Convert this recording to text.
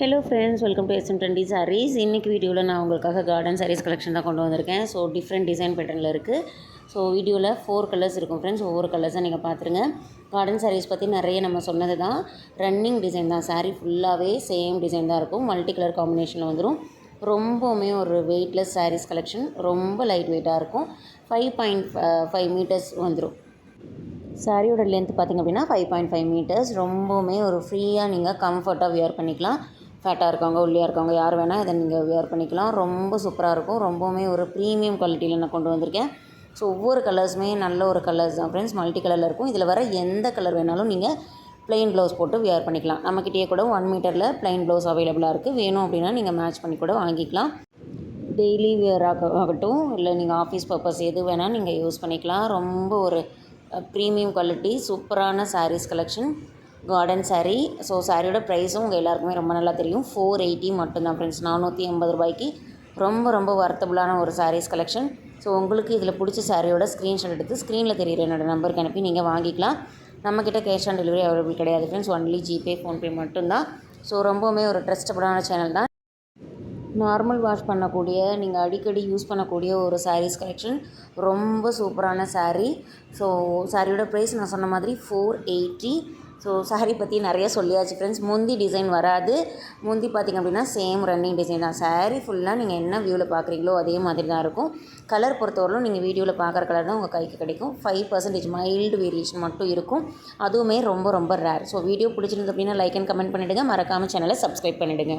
Hello friends welcome to SM trendy sarees இன்றைக்கி வீடியோவில் நான் உங்களுக்காக கார்டன் சாரீஸ் கலெக்ஷன் தான் கொண்டு வந்திருக்கேன். ஸோ டிஃப்ரெண்ட் டிசைன் பேட்டர்னில் இருக்குது ஸோ வீடியோவில் ஃபோர் கலர்ஸ் இருக்கும் ஃப்ரெண்ட்ஸ் ஒவ்வொரு கலர்ஸாக நீங்கள் பார்த்துருங்க கார்டன் சாரீஸ் பற்றி நிறைய நம்ம சொன்னது தான். ரன்னிங் டிசைன் தான். சாரீ ஃபுல்லாகவே சேம் டிசைன் தான் இருக்கும். மல்டி கலர் காம்பினேஷனில் வந்துடும் ரொம்பவுமே ஒரு வெயிட்லெஸ் சாரீஸ் கலெக்ஷன் ரொம்ப லைட் வெயிட்டாக இருக்கும் ஃபைவ் பாயிண்ட் ஃபைவ் மீட்டர்ஸ் வந்துடும் சாரியோட லென்த் பார்த்திங்க அப்படின்னா ஃபைவ் பாயிண்ட் ஃபைவ் மீட்டர்ஸ் ரொம்பவுமே ஒரு ஃப்ரீயாக நீங்கள் கம்ஃபர்ட்டாக வியர் பண்ணிக்கலாம். ஃபேட்டாக இருக்கவங்க ஒல்லியாக இருக்கவங்க யார் வேணால் இதை நீங்கள் வியர் பண்ணிக்கலாம். ரொம்ப சூப்பராக இருக்கும். ரொம்பவுமே ஒரு ப்ரீமியம் குவாலிட்டியில் நான் கொண்டு வந்திருக்கேன். ஸோ ஒவ்வொரு கலர்ஸுமே நல்ல ஒரு கலர்ஸ் தான் ஃப்ரெண்ட்ஸ் மல்டி கலரில் இருக்கும். இதில் வர எந்த கலர் வேணாலும் நீங்கள் ப்ளைன் ப்ளவுஸ் போட்டு வியர் பண்ணிக்கலாம். நம்மக்கிட்டேயே கூட ஒன் மீட்டரில் ப்ளைன் ப்ளவுஸ் அவைலபிளாக இருக்குது வேணும் அப்படின்னா நீங்கள் மேட்ச் பண்ணி கூட வாங்கிக்கலாம். டெய்லி வியர் ஆகட்டும். இல்லை நீங்கள் ஆஃபீஸ் பர்பஸ் எது வேணால் நீங்கள் யூஸ் பண்ணிக்கலாம். ரொம்ப ஒரு ப்ரீமியம் குவாலிட்டி சூப்பரான sarees collection cotton saree so சாரியோட ப்ரைஸும் உங்கள் எல்லாருக்குமே ரொம்ப நல்லா தெரியும். ஃபோர் எயிட்டி மட்டும்தான் ஃப்ரெண்ட்ஸ் நானூற்றி எண்பது ரூபாய்க்கு ரொம்ப ரொம்ப வர்த்தபுளான ஒரு சாரீஸ் கலெக்ஷன் ஸோ உங்களுக்கு இதில் பிடிச்ச சாரியோட ஸ்க்ரீன்ஷாட் எடுத்து ஸ்க்ரீனில் தெரியுற என்னோட நம்பருக்கு அனுப்பி நீங்கள் வாங்கிக்கலாம். நம்மக்கிட்ட கேஷ் ஆன் டெலிவரி அவைலபிள் கிடையாது ஃப்ரெண்ட்ஸ் ஒன்லி ஜிபே ஃபோன்பே மட்டும்தான். ஸோ ரொம்பவுமே ஒரு ட்ரஸ்டபுளான சேனல் தான். நார்மல் வாஷ் பண்ணக்கூடிய நீங்கள் அடிக்கடி யூஸ் பண்ணக்கூடிய ஒரு சாரீஸ் கலெக்ஷன் ரொம்ப சூப்பரான சாரீ ஸோ சாரியோட ப்ரைஸ் நான் சொன்ன மாதிரி ஃபோர் எயிட்டி ஸோ சாரீ பற்றி நிறைய சொல்லியாச்சு ஃப்ரெண்ட்ஸ் முந்தி டிசைன் வராது. முந்தி பார்த்திங்க அப்படின்னா சேம் ரன்னிங் டிசைன் தான். சாரீ ஃபுல்லாக நீங்கள் என்ன வியூவில் பார்க்குறீங்களோ அதே மாதிரி தான் இருக்கும். கலர் பொறுத்தவரையிலும் நீங்கள் வீடியோவில் பார்க்குற கலர் தான் உங்கள் கைக்கு கிடைக்கும். ஃபைவ் பர்சன்டேஜ் மைல்டு வேரியேஷன் மட்டும் இருக்கும். அதுவுமே ரொம்ப ரொம்ப ரேர் ஸோ வீடியோ பிடிச்சிருந்து அப்படின்னா லைக் அண்ட் கமெண்ட் பண்ணிவிடுங்க மறக்காமல் சேனலை சப்ஸ்கிரைப் பண்ணிவிடுங்க